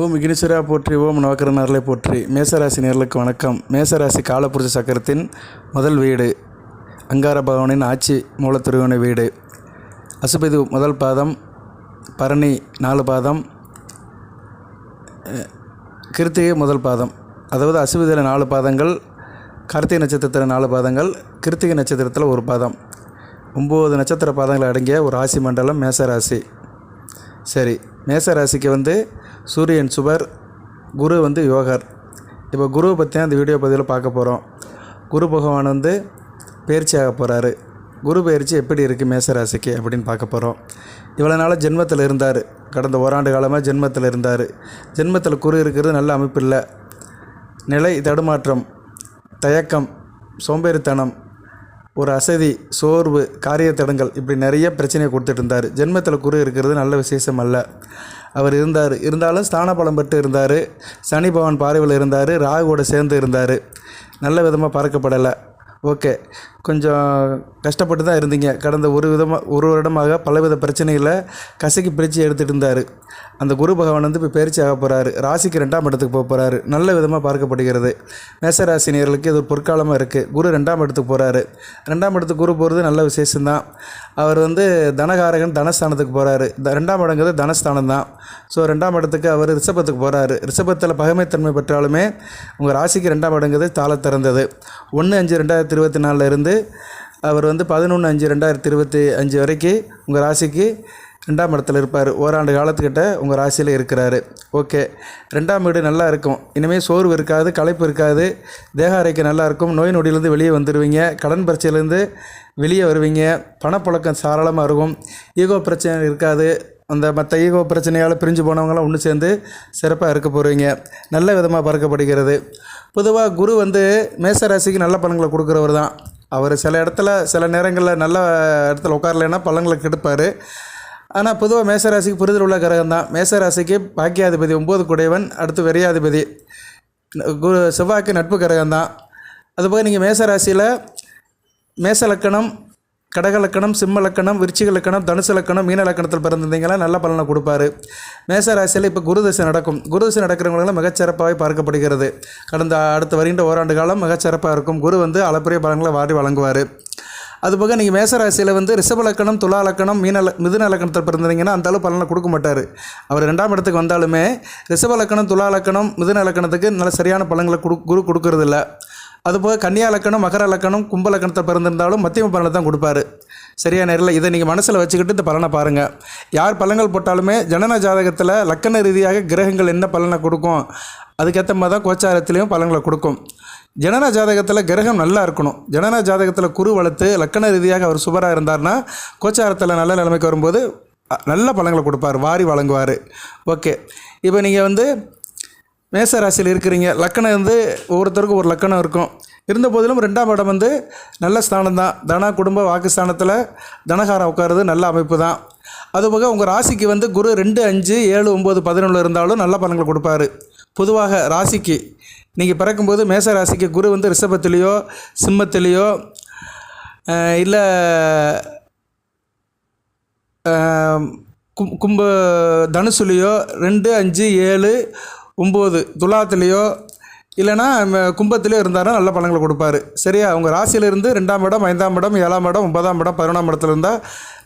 ஓம் விக்னேஸ்வரா போற்றி ஓம் நவக்கர நேரலை போற்றி. மேசராசி நேர்களுக்கு வணக்கம். மேசராசி காலப்புருஷ சக்கரத்தின் முதல் வீடு அங்கார பகவானின் ஆட்சி மூலத்திருவனை வீடு. அசுபதி முதல் பாதம் பரணி நாலு பாதம் கிருத்திகை முதல் பாதம். அதாவது அசுபதியில் நாலு பாதங்கள் கார்த்திகை நட்சத்திரத்தில் நாலு பாதங்கள் கிருத்திகை நட்சத்திரத்தில் ஒரு பாதம். ஒம்பது நட்சத்திர பாதங்கள் அடங்கிய ஒரு ராசி மண்டலம் மேசராசி. சரி மேசராசிக்கு வந்து சூரியன் சுபர் குரு வந்து யோகர். இப்போ குருவை பற்றி அந்த வீடியோ பதிவில் பார்க்க போகிறோம் குரு பகவான் வந்து பயிற்சி ஆக போகிறாரு குரு பயிற்சி எப்படி இருக்குது மேசராசிக்கு அப்படின்னு பார்க்க போகிறோம் இவ்வளோ நாளாக ஜென்மத்தில் இருந்தார். கடந்த ஓராண்டு காலமாக ஜென்மத்தில் இருந்தார். ஜென்மத்தில் குரு இருக்கிறது நல்ல அமைப்பு இல்லை. நிலை தடுமாற்றம் தயக்கம் சோம்பேறித்தனம் ஒரு அசதி சோர்வு காரியத்தடங்கள் இப்படி நிறைய பிரச்சனையை கொடுத்துட்டு இருந்தார். ஜென்மத்தில் குரு இருக்கிறது நல்ல விசேஷம் அல்ல. அவர் இருந்தார். இருந்தாலும் ஸ்தான பலம் பெற்று இருந்தார். சனி பவன் பார்வையில் இருந்தார். ராகுவோட சேர்ந்து இருந்தார். நல்ல விதமாக பார்க்கப்படலை ஓகே. கொஞ்சம் கஷ்டப்பட்டு தான் இருந்தீங்க. கடந்த ஒரு விதமாக ஒரு வருடமாக பலவித பிரச்சனைகளை கசக்கி பிரித்து எடுத்துகிட்டு இருந்தார். அந்த குரு பகவான் வந்து இப்போ பயிற்சி ஆக போகிறாரு ராசிக்கு ரெண்டாம் இடத்துக்கு போக போகிறாரு நல்ல விதமாக பார்க்கப்படுகிறது. மேசராசினியர்களுக்கு இது ஒரு பொற்காலமாக இருக்குது குரு ரெண்டாம் இடத்துக்கு போகிறாரு ரெண்டாம் இடத்துக்கு குரு போகிறது நல்ல விசேஷம்தான். அவர் வந்து தனகாரகன் தனஸ்தானத்துக்கு போகிறாரு த ரெண்டாம் இடங்கிறது தனஸ்தானம் தான். ஸோ ரெண்டாம் இடத்துக்கு அவர் ரிஷபத்துக்கு போகிறாரு ரிஷபத்தில் பகைமைத்தன்மை பெற்றாலுமே உங்கள் ராசிக்கு ரெண்டாம் இடங்கிறது தாள திறந்தது. ஒன்று அஞ்சு ரெண்டாயிரத்தி இருபத்தி நாலில் இருந்து அவர் வந்து பதினொன்று அஞ்சு ரெண்டாயிரத்தி இருபத்தி அஞ்சு வரைக்கும் உங்கள் ராசிக்கு ரெண்டாம் இடத்துல இருப்பார். ஓராண்டு காலத்துக்கிட்ட உங்கள் ராசியில் இருக்கிறாரு. ஓகே. ரெண்டாம் வீடு நல்லா இருக்கும். இனிமேல் சோர்வு இருக்காது களைப்பு இருக்காது. தேக அறைக்கு நல்லா இருக்கும். நோய் நொடியிலேருந்து வெளியே வந்துடுவீங்க கடன் பிரச்சனையிலேருந்து வெளியே வருவீங்க. பணப்பழக்கம் சாராளமாக இருக்கும். ஈகோ பிரச்சனை இருக்காது. அந்த மற்ற ஈகோ பிரச்சனையால் பிரிஞ்சு போனவங்களாம் ஒன்று சேர்ந்து சிறப்பாக இருக்க போகிறீங்க நல்ல விதமாக பார்க்கப்படுகிறது பொதுவாக குரு வந்து மேச ராசிக்கு நல்ல பலன்களை கொடுக்குறவர் தான் அவர் சில இடத்துல சில நேரங்களில் நல்ல இடத்துல உட்காரலைன்னா பலன்களை கெடுப்பார். ஆனால் பொதுவாக மேசராசிக்கு புரிதல் உள்ள கிரகம் தான். மேசராசிக்கு பாக்கியாதிபதி ஒம்பது குடையவன் அடுத்து வெறியாதிபதி. குரு செவ்வாய்க்கு நட்பு கிரகம் தான். அதுபோக நீங்கள் மேசராசியில் மேசலக்கணம் கடகலக்கணம் சிம்மலக்கணம் விருச்சிகலக்கணம் லக்கணம் தனுசு லக்கணம் மீன லக்கணத்தில் பிறந்திருந்தீங்கன்னா நல்ல பலனை கொடுப்பாரு. மேச ராசியில் இப்போ குருதசை நடக்கும். குருதசை நடக்கிறவங்களெல்லாம் மிகச்சிறப்பாக பார்க்கப்படுகிறது. கடந்த அடுத்து வருகின்ற ஓராண்டு காலம் மிகச்சிறப்பாக இருக்கும். குரு வந்து அளப்பரிய பலன்களை வாரி வழங்குவார். அதுபோக நீங்கள் மேச ராசியில் வந்து ரிஷப லக்கணம் துலா லக்கணம் மீன மிதுன லக்கணத்தில் பிறந்திருந்தீங்கன்னா அந்த அளவு பலனை கொடுக்க மாட்டார். அவர் ரெண்டாம் இடத்துக்கு வந்தாலுமே ரிஷப லக்கணம் துலா லக்கணம் மிதுன லக்கணத்துக்கு நல்ல சரியான பலன்களை குரு கொடுக்கறதில்ல. அதுபோக கன்னியா லக்கணம் மகர லக்கணம் கும்ப லக்கணத்தில் பிறந்திருந்தாலும் மத்தியம பலனை தான் கொடுப்பாரு. சரியா நேரில் இதை நீங்கள் மனசில் வச்சுக்கிட்டு இந்த பலனை பாருங்கள் யார் பலன்கள் போட்டாலுமே ஜனன ஜாதகத்தில் லக்கண ரீதியாக கிரகங்கள் என்ன பலனை கொடுக்கும்? அதுக்கேற்ற மாதிரி தான் கோச்சாரத்துலேயும் பலன்களை கொடுக்கும். ஜனன ஜாதகத்தில் கிரகம் நல்லா இருக்கணும். ஜனன ஜாதகத்தில் குரு வளர்த்து லக்கண ரீதியாக அவர் சுபராக இருந்தார்னா கோச்சாரத்தில் நல்ல நிலைமைக்கு வரும்போது நல்ல பழங்களை கொடுப்பார். வாரி வழங்குவார். ஓகே. இப்போ நீங்கள் வந்து மேச ராசியில் இருக்கிறீங்க. லக்கணம் வந்து ஒவ்வொருத்தருக்கும் ஒரு லக்கணம் இருக்கும். இருந்த போதிலும் ரெண்டாம் இடம் வந்து நல்ல ஸ்தானம் தான் தன குடும்ப வாக்குஸ்தானத்தில் தனகாரம் உட்காருது நல்ல அமைப்பு தான் அதுபோக உங்கள் ராசிக்கு வந்து குரு ரெண்டு அஞ்சு ஏழு ஒம்பது பதினொன்று இருந்தாலும் நல்ல பலன்களை கொடுப்பாரு. பொதுவாக ராசிக்கு நீங்கள் பிறக்கும்போது மேச ராசிக்கு குரு வந்து ரிஷபத்திலேயோ சிம்மத்திலேயோ இல்லை கும் கும்ப தனுசுலேயோ ரெண்டு அஞ்சு ஏழு ஒம்பது துலாத்துலேயோ இல்லைன்னா ம, கும்பத்திலேயோ இருந்தாலும் நல்ல பலன்களை கொடுப்பாரு. சரியா? அவங்க ராசியிலிருந்து ரெண்டாம் இடம் ஐந்தாம் இடம் ஏழாம் இடம் ஒன்பதாம் இடம் பதினொன்றாம் இடத்துல இருந்தால்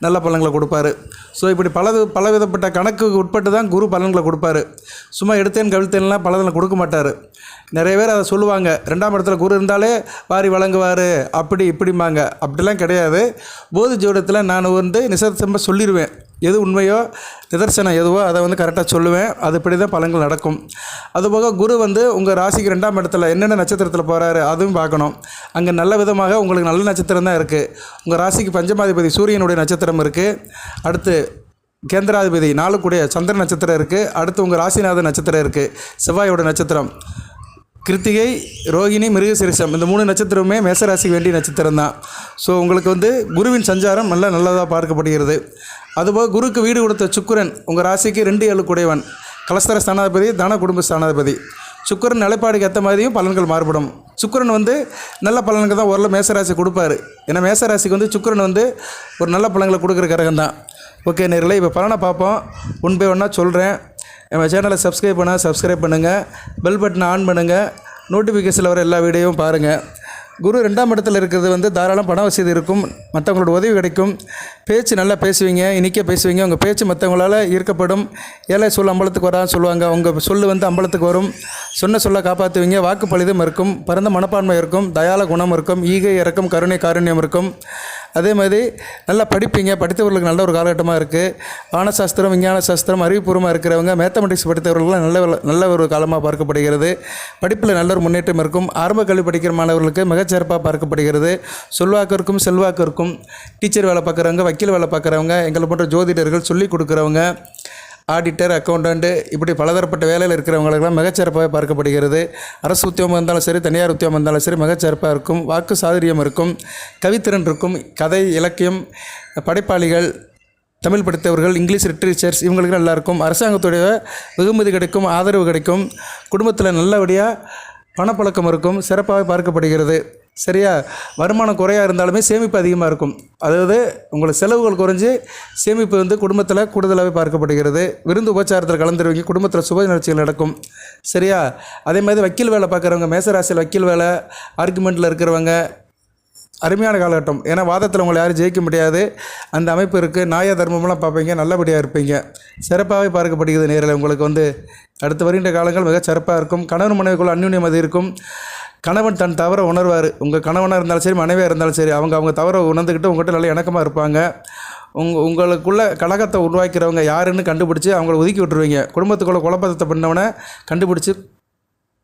நல்ல பலன்களை கொடுப்பாரு. ஸோ இப்படி பல பலவிதப்பட்ட கணக்குக்கு உட்பட்டு தான் குரு பலன்களை கொடுப்பாரு. சும்மா எடுத்தேன் கவிழ்த்தேன்லாம் பலன்களை கொடுக்க மாட்டார். நிறைய பேர் அதை சொல்லுவாங்க. ரெண்டாம் இடத்துல குரு இருந்தாலே வாரி வழங்குவார். அப்படி இப்படிம்பாங்க. அப்படிலாம் கிடையாது. போதி ஜோடத்தில் நான் வந்து நிசத்தம்ப சொல்லிடுவேன் எது உண்மையோ நிதர்சனம் எதுவோ அதை வந்து கரெக்டாக சொல்லுவேன். அதுபடி தான் பலன்கள் நடக்கும். அதுபோக குரு வந்து உங்கள் ராசிக்கு ரெண்டாம் இடத்துல என்னென்ன நட்சத்திரத்தில் போகிறாரு அதுவும் பார்க்கணும். அங்கே நல்ல விதமாக உங்களுக்கு நல்ல நட்சத்திரம் தான் இருக்குது உங்கள் ராசிக்கு பஞ்சமாதிபதி சூரியனுடைய நட்சத்திரம் இருக்குது அடுத்து கேந்திராதிபதி நாளுக்குடைய சந்திர நட்சத்திரம் இருக்குது அடுத்து உங்கள் ராசிநாத நட்சத்திரம் இருக்குது செவ்வாயோட நட்சத்திரம். கிருத்திகை ரோகிணி மிருகசிரிசம் இந்த மூணு நட்சத்திரமே மேசராசிக்கு வேண்டிய நட்சத்திரம் தான். ஸோ உங்களுக்கு வந்து குருவின் சஞ்சாரம் நல்ல நல்லதாக பார்க்கப்படுகிறது. அதுபோக குருக்கு வீடு கொடுத்த சுக்குரன் உங்கள் ராசிக்கு ரெண்டு ஏழு குடைவன் கலஸ்தர ஸ்தானாதிபதி தன குடும்ப ஸ்தானாதிபதி. சுக்கிரன் நிலைப்பாடுக்கு ஏற்ற மாதிரியும் பலன்கள் மாறுபடும். சுக்கரன் வந்து நல்ல பலன்கள் தான் ஓரளவு மேசராசி கொடுப்பாரு. ஏன்னா மேசராசிக்கு வந்து சுக்கரன் வந்து ஒரு நல்ல பலன்களை கொடுக்குற கிரகம் தான். ஓகே நேரில் இப்போ பலனை பார்ப்போம். ஒன் பை ஒன்னாக சொல்கிறேன் நம்ம சேனலை சப்ஸ்கிரைப் பண்ணால் சப்ஸ்கிரைப் பண்ணுங்கள் பெல் பட்டனை ஆன் பண்ணுங்கள் நோட்டிஃபிகேஷனில் வர எல்லா வீடியோவும் பாருங்கள் குரு ரெண்டாம் இடத்துல இருக்கிறது வந்து தாராளம் பண வசதி இருக்கும் மற்றவங்களோட உதவி கிடைக்கும். பேச்சு நல்லா பேசுவீங்க இனிக்க பேசுவீங்க. உங்கள் பேச்சு மற்றவங்களால் ஈர்க்கப்படும். ஏழை சொல் அம்பலத்துக்கு வரான்னு சொல்லுவாங்க. உங்கள் சொல்லு வந்து அம்பலத்துக்கு வரும். சொன்ன சொல்ல காப்பாற்றுவீங்க வாக்கு பலிதம் இருக்கும். பரந்த மனப்பான்மை இருக்கும். தயால குணம் இருக்கும். ஈகை இறக்கும் கருணை காருண்யம் இருக்கும். அதே மாதிரி நல்லா படிப்பீங்க. படித்தவர்களுக்கு நல்ல ஒரு காலகட்டமாக இருக்குது வானசாஸ்திரம் விஞ்ஞான சாஸ்திரம் அறிவுபூர்வமாக இருக்கிறவங்க மேத்தமெட்டிக்ஸ் படித்தவர்களுக்கு நல்ல நல்ல ஒரு காலமாக பார்க்கப்படுகிறது. படிப்பில் நல்ல ஒரு முன்னேற்றம் இருக்கும். ஆரம்ப கல்வி படிக்கிற மாணவர்களுக்கு மிகச்சிறப்பாக பார்க்கப்படுகிறது. சொல்வாக்கிற்கும் செல்வாக்கிற்கும். டீச்சர் வேலை பார்க்குறவங்க வக்கீல் வேலை பார்க்குறவங்க எங்களை போன்ற ஜோதிடர்கள் சொல்லிக் கொடுக்குறவங்க ஆடிட்டர் அக்கௌண்டண்ட்டு இப்படி பலதரப்பட்ட வேலையில் இருக்கிறவங்களுக்கெல்லாம் மிகச்சிறப்பாக பார்க்கப்படுகிறது. அரசு உத்தியோகம் இருந்தாலும் சரி தனியார் உத்தியோகம் இருந்தாலும் சரி மிகச்சிறப்பாக இருக்கும். வாக்கு சாதுரியம் இருக்கும். கவித்திறன் இருக்கும். கதை இலக்கியம் படைப்பாளிகள் தமிழ் படித்தவர்கள் இங்கிலீஷ் லிட்ரேச்சர்ஸ் இவங்களுக்கு நல்லாயிருக்கும். அரசாங்கத்துடைய வெகுமதி கிடைக்கும் ஆதரவு கிடைக்கும். குடும்பத்தில் நல்லபடியாக பணப்பழக்கம் இருக்கும். சிறப்பாக பார்க்கப்படுகிறது. சரியா? வருமானம் குறையாக இருந்தாலுமே சேமிப்பு அதிகமாக இருக்கும். அதாவது உங்களுக்கு செலவுகள் குறைஞ்சி சேமிப்பு வந்து குடும்பத்தில் கூடுதலாகவே பார்க்கப்படுகிறது. விருந்து உபச்சாரத்தில் கலந்துருவீங்க குடும்பத்தில் சுப நிகழ்ச்சிகள் நடக்கும். சரியா? அதே மாதிரி வக்கீல் வேலை பார்க்குறவங்க மேசராசியில் வக்கீல் வேலை ஆர்குமெண்ட்டில் இருக்கிறவங்க அருமையான காலகட்டம். ஏன்னா வாதத்தில் உங்களை யாரும் ஜெயிக்க முடியாது. அந்த அமைப்பு இருக்குது நாய தர்மம்லாம் பார்ப்பீங்க நல்லபடியாக இருப்பீங்க. சிறப்பாகவே பார்க்கப்படுகிறது நேரில். உங்களுக்கு வந்து அடுத்து வருகின்ற காலங்கள் மிக சிறப்பாக இருக்கும். கணவன் மனைவிக்குள்ள அந்யுன்யம் அது இருக்கும் கணவன் தன் தவறை உணர்வார். உங்கள் கணவனாக இருந்தாலும் சரி மனைவியாக இருந்தாலும் சரி அவங்க அவங்க தவறை உணர்ந்துக்கிட்டு உங்கள்கிட்ட நல்ல இணக்கமாக இருப்பாங்க. உங்க உங்களுக்குள்ள கழகத்தை உருவாக்கிறவங்க யாருன்னு கண்டுபிடிச்சி அவங்கள ஒதுக்கி விட்டுருவீங்க. குடும்பத்துக்குள்ள குழப்பத்தை பண்ணவனை கண்டுபிடிச்சி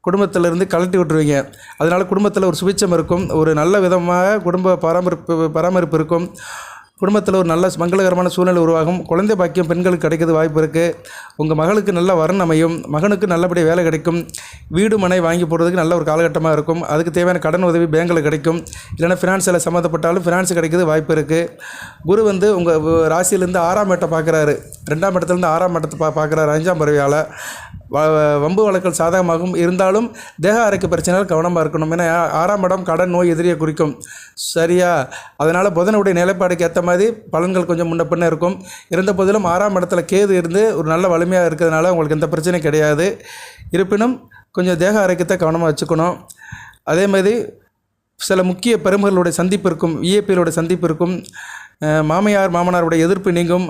குடும்பத்திலிருந்து கழட்டி விட்டுருவீங்க. அதனால் குடும்பத்தில் ஒரு சுபிச்சம் இருக்கும். ஒரு நல்ல விதமாக குடும்ப பராமரிப்பு பராமரிப்பு இருக்கும். குடும்பத்தில் ஒரு நல்ல மங்களகரமான சூழ்நிலை உருவாகும். குழந்தை பாக்கியம் பெண்களுக்கு கிடைக்கிறது வாய்ப்பு இருக்குது உங்கள் மகளுக்கு நல்ல வரன் அமையும். மகனுக்கு நல்லபடியாக வேலை கிடைக்கும். வீடு மனை வாங்கி போடுறதுக்கு நல்ல ஒரு காலகட்டமாக இருக்கும். அதுக்கு தேவையான கடன் உதவி பேங்கில் கிடைக்கும். இல்லைனா ஃபினான்ஸில் சம்மந்தப்பட்டாலும் ஃபினான்ஸ் கிடைக்கிறது வாய்ப்பு இருக்குது குரு வந்து உங்கள் ராசியிலேருந்து ஆறாம் இடத்தை பார்க்குறாரு. ரெண்டாம் இடத்துலேருந்து ஆறாம் இடத்தை பா பார்க்குறாரு. அஞ்சாம் பறவையால். வம்பு வழக்கல் சாதகமாகும். இருந்தாலும் தேக ஆரோக்கிய பிரச்சனைகள் கவனமாக இருக்கணும். ஏன்னா ஆறாம் இடம் கடன் நோய் எதிரியை குறிக்கும். சரியா? அதனால் புதனுடைய நிலைப்பாடுக்கு ஏற்ற மாதிரி பலன்கள் கொஞ்சம் முன்ன பின்ன இருக்கும். இருந்த போதிலும் ஆறாம் இடத்துல கேது இருந்து ஒரு நல்ல வலிமையாக இருக்கிறதுனால உங்களுக்கு எந்த பிரச்சனையும் கிடையாது. இருப்பினும் கொஞ்சம் தேக ஆரோக்கியத்தை கவனமாக வச்சுக்கணும். அதே மாதிரி சில முக்கிய பெருமகளுடைய சந்திப்பு இருக்கும். விஏபிகளோட சந்திப்பு இருக்கும். மாமியார் மாமனாருடைய எதிர்ப்பு நீங்கும்.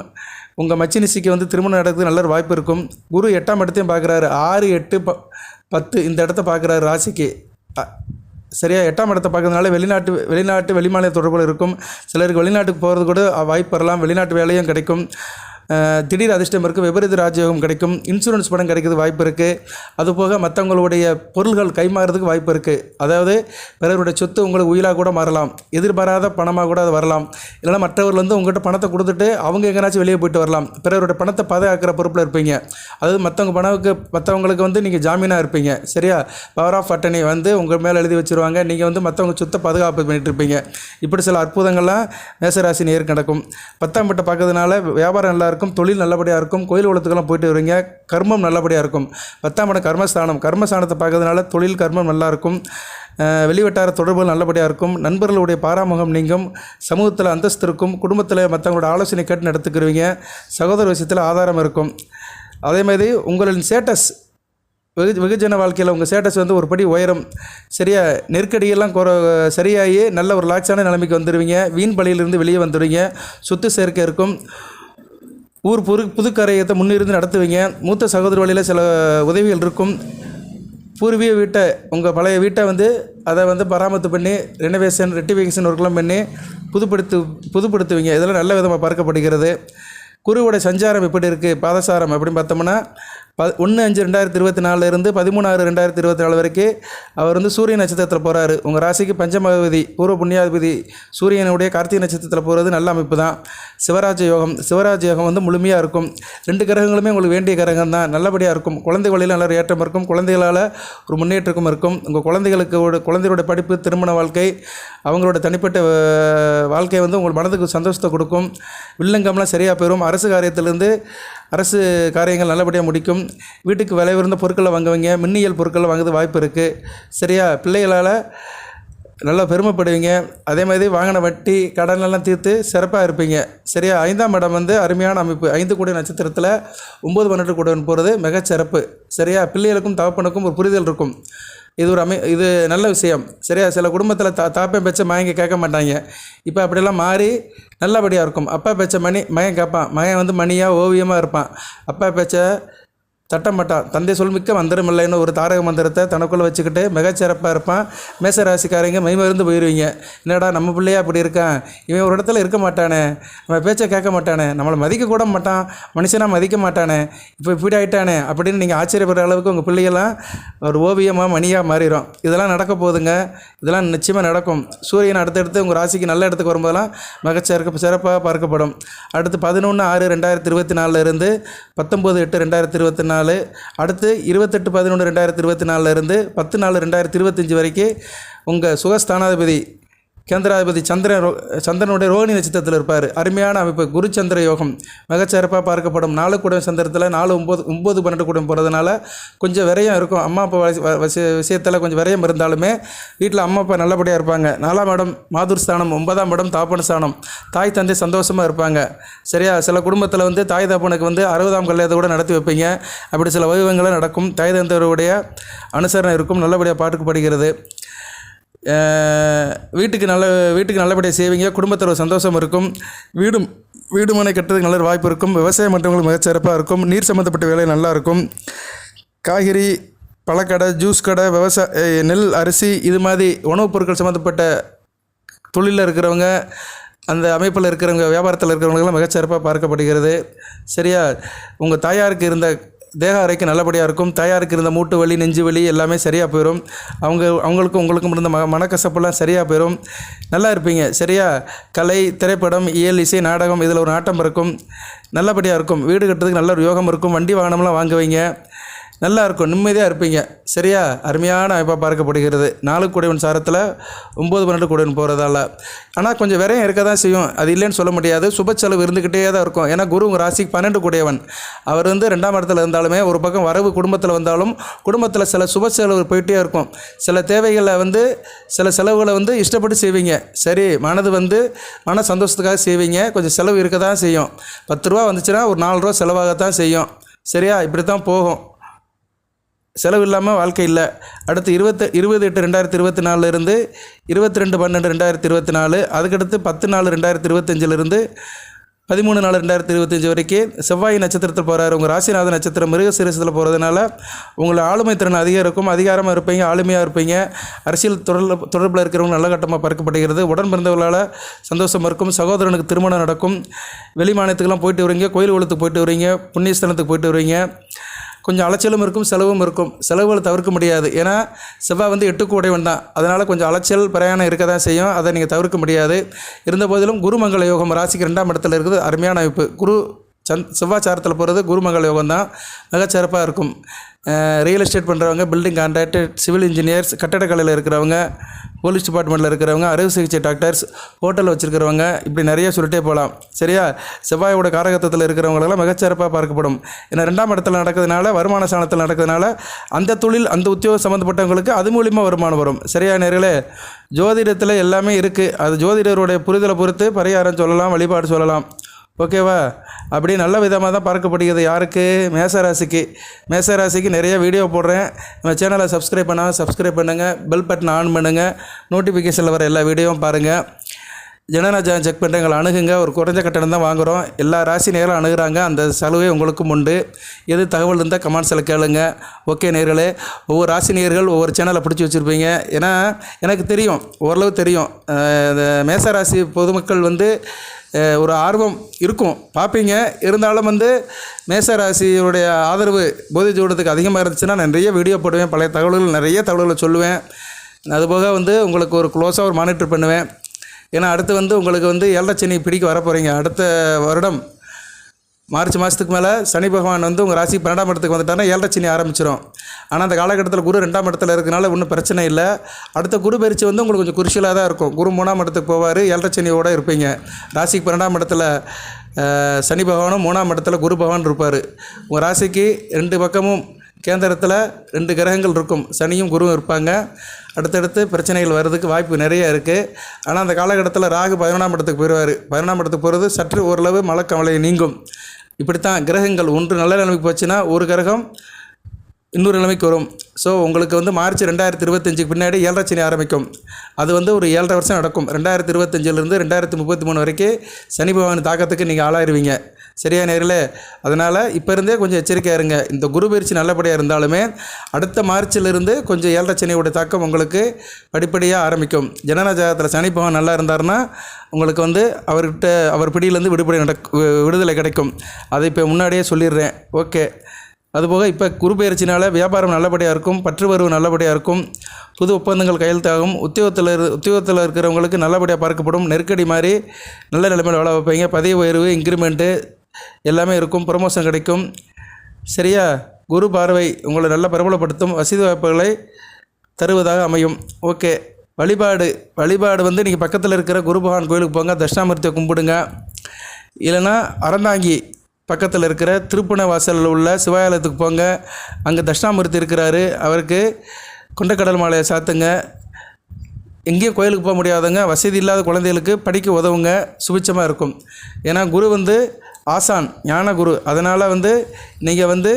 உங்கள் மச்சினிசிக்கு வந்து திருமணம் நடக்குது நல்ல வாய்ப்பு இருக்கும். குரு எட்டாம் இடத்தையும் பார்க்குறாரு. ஆறு எட்டு ப பத்து இந்த இடத்த பார்க்குறாரு ராசிக்கு. சரியா? எட்டாம் இடத்தை பார்க்கறதுனால வெளிநாட்டு வெளிநாட்டு வெளிமாநில தொடர்புகள் இருக்கும். சிலருக்கு வெளிநாட்டுக்கு போகிறது கூட வாய்ப்பு வரலாம். வெளிநாட்டு வேலையும் கிடைக்கும். திடீர் அதிர்ஷ்டம் இருக்குது விபரீத ராஜயோகம் கிடைக்கும் இன்சூரன்ஸ் பணம் கிடைக்கிறது வாய்ப்பு இருக்குது அதுபோக மற்றவங்களுடைய பொருள்கள் கைமாறுறதுக்கு வாய்ப்பு இருக்குது அதாவது பிறருடைய சொத்து உங்களுக்கு உயிலாக கூட மாறலாம் எதிர்பாராத பணமாக கூட அது வரலாம். இல்லைன்னா மற்றவர்கள் வந்து உங்கள்கிட்ட பணத்தை கொடுத்துட்டு அவங்க எங்கேனாச்சும் வெளியே போயிட்டு வரலாம். பிறருடைய பணத்தை பாதுகாக்கிற பொறுப்பில் இருப்பீங்க. அதாவது மற்றவங்க பணவுக்கு மற்றவங்களுக்கு வந்து நீங்கள் ஜாமீனாக இருப்பீங்க. சரியா? பவர் ஆஃப் அட்டனி வந்து உங்கள் மேலே எழுதி வச்சிருவாங்க. நீங்கள் வந்து மற்றவங்க சொத்தை பாதுகாப்பு பண்ணிட்டு இருப்பீங்க. இப்படி சில அற்புதங்கள்லாம் மேசராசி நேருக்கு நடக்கும். பத்தாம் பட்டை பார்க்கறதுனால வியாபாரம் நல்லா இருக்கும் தொழில் நல்லபடியாக இருக்கும் கோயில் குளத்துக்கெல்லாம் போயிட்டு வருவீங்க கர்மம் நல்லபடியாக இருக்கும். பத்தாம் இடம் கர்மஸ்தானம். கர்மஸ்தானத்தை பார்க்கறதுனால தொழில் கர்மம் நல்லாயிருக்கும். வெளிவட்டார தொடர்புகள் நல்லபடியாக இருக்கும். நண்பர்களுடைய பாராமுகம் நீங்கும். சமூகத்தில் அந்தஸ்து இருக்கும். குடும்பத்தில் மற்றவங்களோட ஆலோசனை கேட்டு நடத்துக்கிறவங்க சகோதர விஷயத்தில் ஆதாரம் இருக்கும். அதே மாதிரி உங்களின் ஸ்டேட்டஸ் வெகு வெகுஜன வாழ்க்கையில் உங்கள் ஸ்டேட்டஸ் வந்து ஒரு படி உயரும். சரியா நெருக்கடியெல்லாம் குற சரியாகி நல்ல ஒரு லாக்ஸான நிலைமைக்கு வந்துடுவீங்க வீண் பலியிலிருந்து வெளியே வந்துடுவீங்க சொத்து சேர்க்கை இருக்கும். ஊர் புது புதுக்கரையத்தை முன்னிருந்து நடத்துவீங்க. மூத்த சகோதர வழியில் சில உதவிகள் இருக்கும். பூர்வீக வீட்டை உங்கள் பழைய வீட்டை வந்து அதை வந்து பராமரித்து பண்ணி ரெனோவேஷன் ரெட்டிஃபிகேஷன் ஒர்க்லாம் பண்ணி புதுப்படுத்து புதுப்படுத்துவீங்க. இதெல்லாம் நல்ல விதமாக பார்க்கப்படுகிறது. குருவோட சஞ்சாரம் எப்படி இருக்குது பாதசாரம் அப்படின்னு பார்த்தோம்னா ப ஒன்று அஞ்சு ரெண்டாயிரத்தி இருபத்தி நாலுலேருந்து பதிமூணு ஆறு ரெண்டாயிரத்தி இருபத்தி நாலு வரைக்கும் அவர் வந்து சூரிய நட்சத்திரத்தில் போகிறாரு உங்கள் ராசிக்கு பஞ்சமகபதி பூர்வ புண்ணியாதிபதி சூரியனுடைய கார்த்திகை நட்சத்திரத்தில் போகிறது நல்ல அமைப்பு தான் சிவராஜ யோகம் சிவராஜ யோகம் வந்து முழுமையாக இருக்கும். ரெண்டு கிரகங்களுமே உங்களுக்கு வேண்டிய கிரகம் தான். நல்லபடியாக இருக்கும். குழந்தை வழியில் நல்ல ஒரு ஏற்றம் இருக்கும். குழந்தைகளால் ஒரு முன்னேற்றமும் இருக்கும். உங்கள் குழந்தைகளுக்கு ஒரு குழந்தையோட படிப்பு திருமண வாழ்க்கை அவங்களோட தனிப்பட்ட வாழ்க்கை வந்து உங்கள் மனதுக்கு சந்தோஷத்தை கொடுக்கும். வில்லங்கம்லாம் சரியாக போயிடும் அரசு காரியத்திலேருந்து அரசு காரியங்கள் நல்லபடியாக முடிக்கும். வீட்டுக்கு விலை உயர்ந்த பொருட்களை வாங்குவீங்க. மின்னியல் பொருட்களை வாங்குறது வாய்ப்பு இருக்குது சரியா? பிள்ளைகளால் நல்லா பெருமைப்படுவீங்க. அதே மாதிரி வாங்கின வட்டி கடனெல்லாம் தீர்த்து சிறப்பாக இருப்பீங்க. சரியா? ஐந்தாம் இடம் வந்து அருமையான அமைப்பு. ஐந்து கோடி நட்சத்திரத்தில் ஒம்பது பன்னெண்டு கூடன் போகிறது மிகச்சிறப்பு சரியா? பிள்ளைகளுக்கும் தகப்பனுக்கும் ஒரு புரிதல் இருக்கும். இது ஒரு அமை இது நல்ல விஷயம். சரியா? சில குடும்பத்தில் தா தாப்பேன் பேச்ச மயங்க கேட்க மாட்டாங்க. இப்போ அப்படியெல்லாம் மாறி நல்லபடியாக இருக்கும். அப்பா பேச்ச மணி மகன் கேட்பான். மகன் வந்து மணியாக ஓவியமாக இருப்பான். அப்பா பேச்ச தட்ட மாட்டான் தந்தை சொல் மிக்க மந்திரம் இல்லைன்னு ஒரு தாரக மந்திரத்தை தனக்குள்ளே வச்சுக்கிட்டு மிகச்சிறப்பாக இருப்பான். மேச ராசிக்காரங்க மெய்மருந்து போயிடுவீங்க என்னடா நம்ம பிள்ளையா அப்படி இருக்கான்? இவன் ஒரு இடத்துல இருக்க மாட்டானே. நம்ம பேச்சை கேட்க மாட்டானே. நம்மளை மதிக்க கூட மாட்டான். மனுஷனாக மதிக்க மாட்டானே. இப்போ இப்படி ஆயிட்டானே அப்படின்னு நீங்கள் ஆச்சரியப்படுற அளவுக்கு உங்கள் பிள்ளைகள்லாம் ஒரு ஓவியமாக மணியாக மாறிடும். இதெல்லாம் நடக்க போகுதுங்க. இதெல்லாம் நிச்சயமாக நடக்கும். சூரியன் அடுத்தடுத்து உங்கள் ராசிக்கு நல்ல இடத்துக்கு வரும்போதெல்லாம் மிகச்சிறக்க சிறப்பாக பார்க்கப்படும். அடுத்து பதினொன்று ஆறு ரெண்டாயிரத்தி இருபத்தி நாலில் இருந்து பத்தொம்போது எட்டு ரெண்டாயிரத்தி இருபத்தி நாலு அடுத்து இருபத்தெட்டு பதினொன்று ரெண்டாயிரத்தி இருபத்தி நாலுலேருந்து இருந்து பத்து நாலு ரெண்டாயிரத்தி இருபத்தஞ்சி வரைக்கும் உங்கள் சுகஸ்தானாதிபதி கேந்திராதிபதி சந்திரன் ரோ- சந்திரனுடைய ரோஹிணி நட்சத்திரத்தில் இருப்பார். அருமையான அமைப்பு. குரு சந்திர யோகம். மிகச்சிறப்பாக பார்க்கப்படும். நாலு கூட சந்திரத்தில் நாலு ஒம்பது ஒம்பது பன்னெண்டு கூடம் போகிறதுனால கொஞ்சம் விரயம் இருக்கும். அம்மா அப்பா வசி- விஷயத்தில் கொஞ்சம் விரயம் இருந்தாலுமே வீட்டில் அம்மா அப்பா நல்லபடியாக இருப்பாங்க. நாலாம் இடம் மாதுர் ஸ்தானம் ஒன்பதாம் இடம் தாப்பன ஸ்தானம். தாய் தந்தை சந்தோஷமாக இருப்பாங்க. சரியா? சில குடும்பத்தில் வந்து தாய் தாப்பனுக்கு வந்து அறுபதாம் கல்யாணத்தை கூட நடத்தி வைப்பீங்க. அப்படி சில வைபவங்களும் நடக்கும். தாய் தந்தையருடைய அனுசரணை இருக்கும். நல்லபடியாக பாட்டுக்கு படுகிறது வீட்டுக்கு நல்ல வீட்டுக்கு நல்லபடியாக செய்வீங்க. குடும்பத்தில் ஒரு சந்தோஷம் இருக்கும். வீடும் வீடுமனை கட்டுறதுக்கு நல்ல ஒரு வாய்ப்பு இருக்கும். விவசாயம் மற்றவங்களுக்கு மிகச்சிறப்பாக இருக்கும். நீர் சம்மந்தப்பட்ட வேலை நல்லா இருக்கும். காய்கறி பழக்கடை ஜூஸ் கடை விவசாய நெல் அரிசி இது மாதிரி உணவுப் பொருட்கள் சம்மந்தப்பட்ட தொழிலில் இருக்கிறவங்க அந்த அமைப்பில் இருக்கிறவங்க வியாபாரத்தில் இருக்கிறவங்களுக்கெல்லாம் மிகச்சிறப்பாக பார்க்கப்படுகிறது. சரியா? உங்கள் தாயாருக்கு இருந்த தேக அறைக்கு நல்லபடியாக இருக்கும். தாயாருக்கு இருந்த மூட்டு வலி நெஞ்சு வலி எல்லாமே சரியாக போயிடும் அவங்க அவங்களுக்கும் உங்களுக்கும் இருந்த ம மனக்கசப்பெல்லாம் சரியாக போயிடும் நல்லா இருப்பீங்க. சரியா? கலை திரைப்படம் இயல் இசை நாடகம் இதில் ஒரு நாட்டம் இருக்கும். நல்லபடியாக இருக்கும். வீடு கட்டுறதுக்கு நல்ல ஒரு யோகம் இருக்கும். வண்டி வாகனம்லாம் வாங்குவீங்க. நல்லா இருக்கும் நிம்மதியாக இருப்பீங்க. சரியா? அருமையான அமைப்பாக பார்க்கப்படுகிறது. நாலு கூடைவன் சாரத்தில் ஒம்பது பன்னெண்டு கூடைவன் போகிறதால ஆனால் கொஞ்சம் விரையும் இருக்க தான் செய்யும். அது இல்லைன்னு சொல்ல முடியாது. சுப செலவு இருந்துக்கிட்டே தான் இருக்கும். ஏன்னா குரு உங்கள் ராசிக்கு பன்னெண்டு கூடையவன். அவர் வந்து ரெண்டாம் இடத்துல இருந்தாலுமே ஒரு பக்கம் வரவு குடும்பத்தில் வந்தாலும் குடும்பத்தில் சில சுப செலவு போயிட்டே இருக்கும். சில தேவைகளை வந்து சில செலவுகளை வந்து இஷ்டப்பட்டு செய்வீங்க. சரி மனது வந்து மன சந்தோஷத்துக்காக செய்வீங்க. கொஞ்சம் செலவு இருக்க தான் செய்யும். பத்து ரூபா வந்துச்சுன்னா ஒரு நாலு ரூபா செலவாகத்தான் செய்யும். சரியா? இப்படி தான் போகும். செலவு இல்லாமல் வாழ்க்கை இல்லை. அடுத்து இருபத்து இருபது எட்டு ரெண்டாயிரத்தி இருபத்தி நாலுலேருந்து இருபத்தி ரெண்டு பன்னெண்டு ரெண்டாயிரத்தி இருபத்தி நாலு அதுக்கடுத்து பத்து நாலு ரெண்டாயிரத்தி இருபத்தஞ்சிலிருந்து பதிமூணு நாலு ரெண்டாயிரத்தி இருபத்தஞ்சி வரைக்கும் செவ்வாய் நட்சத்திரத்தில் போகிறாரு உங்கள் ராசிநாத நட்சத்திரம் மிருக சிரசத்தில் போகிறதுனால உங்களை ஆளுமை திறன் அதிகம் இருக்கும். அதிகாரமாக இருப்பீங்க ஆளுமையாக இருப்பீங்க. அரசியல் தொடர்பு தொடர்பில் இருக்கிறவங்க நல்ல கட்டமாக பார்க்கப்படுகிறது உடன் பிறந்தவர்களால் சந்தோஷம் இருக்கும். சகோதரனுக்கு திருமணம் நடக்கும். வெளி மாநிலத்துக்கெல்லாம் போயிட்டு வருவீங்க கோயில் குளத்துக்கு போயிட்டு வருவீங்க புண்ணியஸ்தலத்துக்கு போயிட்டு வருவீங்க கொஞ்சம் அலைச்சலும் இருக்கும் செலவும் இருக்கும். செலவுகளை தவிர்க்க முடியாது. ஏன்னா செவ்வாய் வந்து எட்டுக்கு உடையவன் தான். அதனால் கொஞ்சம் அலைச்சல் பிரயாணம் இருக்க தான் செய்யும். அதை நீங்கள் தவிர்க்க முடியாது. இருந்த போதிலும் குருமங்கள யோகம் ராசிக்கு ரெண்டாம் இடத்துல இருக்குது அருமையான அமைப்பு. குரு சந்த் செவ்வாய்ச்சாரத்தில் போகிறது குருமகள் யோகம் தான் மிகச்சிறப்பாக இருக்கும். ரியல் எஸ்டேட் பண்ணுறவங்க பில்டிங் கான்ட்ராக்டர் சிவில் இன்ஜினியர்ஸ் கட்டடக்கலையில் இருக்கிறவங்க போலீஸ் டிபார்ட்மெண்ட்டில் இருக்கிறவங்க அறுவை சிகிச்சை டாக்டர்ஸ் ஹோட்டல் வச்சுருக்கிறவங்க இப்படி நிறைய சொல்லிட்டே போகலாம் சரியா? செவ்வாயோட காரகத்தத்தில் இருக்கிறவங்களெல்லாம் மிகச்சிறப்பாக பார்க்கப்படும். ஏன்னா ரெண்டாம் இடத்துல நடக்கிறதுனால வருமான சாணத்தில் நடக்கிறதுனால அந்த தொழில் அந்த உத்தியோகம் சம்மந்தப்பட்டவங்களுக்கு அது மூலிமா வருமானம் வரும். சரியா நேர்களே? ஜோதிடத்தில் எல்லாமே இருக்குது அது ஜோதிடருடைய புரிதலை பொறுத்து பரிகாரம் சொல்லலாம் வழிபாடு சொல்லலாம். ஓகேவா? அப்படி நல்ல விதமாக தான் பார்க்கப்படுகிறது யாருக்கு? மேசராசிக்கு. மேசராசிக்கு நிறைய வீடியோ போடுறேன். நம்ம சேனலை சப்ஸ்கிரைப் பண்ணால் சப்ஸ்கிரைப் பண்ணுங்கள் பெல் பட்டன் ஆன் பண்ணுங்கள் நோட்டிஃபிகேஷனில் வர எல்லா வீடியோவும் பாருங்கள் ஜனநாயகம் செக் பண்ணிட்டு எங்களை அணுகுங்க. ஒரு குறைஞ்ச கட்டணம் தான் வாங்குகிறோம் எல்லா ராசி நேரம் அணுகிறாங்க. அந்த சலுகை உங்களுக்கும் உண்டு. எது தகவல் இருந்தால் கமெண்ட்ஸில் கேளுங்க. ஓகே நேர்களே ஒவ்வொரு ராசி நேர்கள் ஒவ்வொரு சேனலை பிடிச்சி வச்சுருப்பீங்க. ஏன்னா எனக்கு தெரியும். ஓரளவு தெரியும். அஹ் இந்த மேசராசி பொதுமக்கள் வந்து ஒரு ஆர்வம் இருக்கும். பார்ப்பீங்க. இருந்தாலும் வந்து மேசராசியுடைய ஆதரவு போதை ஜோடத்துக்கு அதிகமாக இருந்துச்சுன்னா நான் நிறைய வீடியோ போடுவேன். பழைய தகவல்கள் நிறைய தகவல்களை சொல்லுவேன். அதுபோக வந்து உங்களுக்கு ஒரு க்ளோஸாக ஒரு மானிட்டர் பண்ணுவேன். ஏன்னா அடுத்து வந்து உங்களுக்கு வந்து ஏழரை பிடிக்க வர போகிறீங்க அடுத்த வருடம் மார்ச் மாதத்துக்கு மேலே சனி பகவான் வந்து உங்கள் ராசி பன்னெண்டாம் இடத்துக்கு வந்துட்டாருன்னா ஏழரை சனி ஆரம்பிச்சிடும் ஆனால் அந்த காலகட்டத்தில் குரு ரெண்டாம் இடத்துல இருக்கனால ஒன்றும் பிரச்சனை இல்லை. அடுத்த குரு பயிற்சி வந்து உங்களுக்கு கொஞ்சம் குருஷியலாக தான் இருக்கும். குரு மூணாம் இடத்துக்கு போவார் ஏழரை சனியோடு இருப்பீங்க. ராசிக்கு பன்னெண்டாம் இடத்துல சனி பகவானும் மூணாம் இடத்துல குரு பகவான் இருப்பார். உங்கள் ராசிக்கு ரெண்டு பக்கமும் கேந்திரத்தில் ரெண்டு கிரகங்கள் இருக்கும். சனியும் குருவும் இருப்பாங்க. அடுத்தடுத்து பிரச்சனைகள் வர்றதுக்கு வாய்ப்பு நிறைய இருக்குது ஆனால் அந்த காலகட்டத்தில் ராகு பதினொன்றாம் இடத்துக்கு போயிடுவார் பதினொன்றாம் இடத்துக்கு போகிறது சற்று ஓரளவு மலக்கவலை நீங்கும். இப்படித்தான் கிரகங்கள் ஒன்று நல்ல நிலைமைக்கு போச்சுன்னா ஒரு கிரகம் இன்னொரு நிலைமைக்கு வரும். ஸோ உங்களுக்கு வந்து மார்ச் ரெண்டாயிரத்தி இருபத்தஞ்சுக்கு பின்னாடி ஏழரை சனி ஆரம்பிக்கும். அது வந்து ஒரு ஏழரை வருஷம் நடக்கும். ரெண்டாயிரத்தி இருபத்தஞ்சிலேருந்து ரெண்டாயிரத்தி முப்பத்தி மூணு வரைக்கும் சனி பகவான் தாக்கத்துக்கு நீங்கள் ஆளாயிருவீங்க. சரியா நேரில்? அதனால் இப்போ இருந்தே கொஞ்சம் எச்சரிக்கையாக இருங்க. இந்த குரு பயிற்சி நல்லபடியாக இருந்தாலுமே அடுத்த மார்ச்சிலிருந்து கொஞ்சம் ஏழரை சனியோட தாக்கம் உங்களுக்கு படிப்படியாக ஆரம்பிக்கும். ஜனநாஜகத்தில் ஜாதகத்தில் சனி பகவான் நல்லா இருந்தார்னா உங்களுக்கு வந்து அவர்கிட்ட அவர் பிடியிலேருந்து விடுபடி நடக் விடுதலை கிடைக்கும். அதை இப்போ முன்னாடியே சொல்லிடுறேன். ஓகே. அதுபோக இப்போ குரு பயிற்சினால் வியாபாரம் நல்லபடியாக இருக்கும் பற்று வரவு நல்லபடியாக இருக்கும் புது ஒப்பந்தங்கள் கையெழுத்தாகும் உத்தியோகத்தில் இரு உத்தியோகத்தில் இருக்கிறவங்களுக்கு நல்லபடியாக பார்க்கப்படும் நெருக்கடி மாதிரி நல்ல நிலைமையில் வேலை வைப்பீங்க. பதவி உயர்வு இன்க்ரிமெண்ட்டு எல்லாமே இருக்கும் ப்ரமோஷன் கிடைக்கும். சரியா? குரு பார்வை உங்களை நல்லா பிரபலப்படுத்தும் வசதி வாய்ப்புகளை தருவதாக அமையும். ஓகே. வழிபாடு. வழிபாடு வந்து நீங்கள் பக்கத்தில் இருக்கிற குருபகவான் கோயிலுக்கு போங்க தட்சிணாமூர்த்தியை கும்பிடுங்க. இல்லைன்னா அறந்தாங்கி பக்கத்தில் இருக்கிற திருப்பண வாசலில் உள்ள சிவாலயத்துக்கு போங்க. அங்கே தட்சிணாமூர்த்தி இருக்கிறாரு. அவருக்கு கொண்டக்கடல் மாலையை சாத்துங்க. எங்கேயும் கோயிலுக்கு போக முடியாதவங்க வசதி இல்லாத குழந்தைகளுக்கு படிக்க உதவுங்க. சுபிச்சமாக இருக்கும். ஏன்னா குரு வந்து ஆசான் ஞானகுரு. அதனால் வந்து நீங்கள் வந்து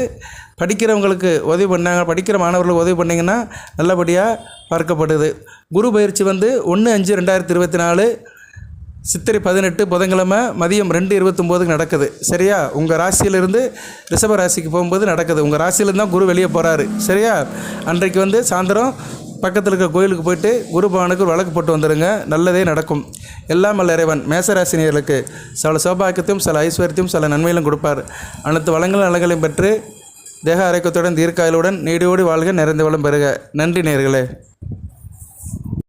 படிக்கிறவங்களுக்கு உதவி பண்ணாங்க படிக்கிற மாணவர்களுக்கு உதவி பண்ணிங்கன்னா நல்லபடியாக பார்க்கப்படுது. குரு பயிற்சி வந்து ஒன்று அஞ்சு ரெண்டாயிரத்தி இருபத்தி நாலு சித்திரை பதினெட்டு புதன்கிழமை மதியம் ரெண்டு இருபத்தொம்போதுக்கு நடக்குது. சரியா? உங்கள் ராசியிலிருந்து ரிஷப ராசிக்கு போகும்போது நடக்குது. உங்கள் ராசியிலேருந்து தான் குரு வெளியே போகிறாரு சரியா? அன்றைக்கு வந்து சாயந்தரம் பக்கத்தில் இருக்கிற கோயிலுக்கு போயிட்டு குரு பகவானுக்கு ஒரு வழக்கு போட்டு வந்துடுங்க நல்லதே நடக்கும். எல்லாம் அல்ல இறைவன். மேசராசினியர்களுக்கு சில சௌபாக்கியத்தையும் சில ஐஸ்வர்யத்தையும் சில நன்மையிலும் கொடுப்பார். அனைத்து வளங்களும் நலங்களையும் பெற்று தேக ஆரோக்கியத்துடன் தீர்க்காயலுடன் நீடியோடி வாழ்க நிறைந்த வளம் பெறுக. நன்றி நேர்களே.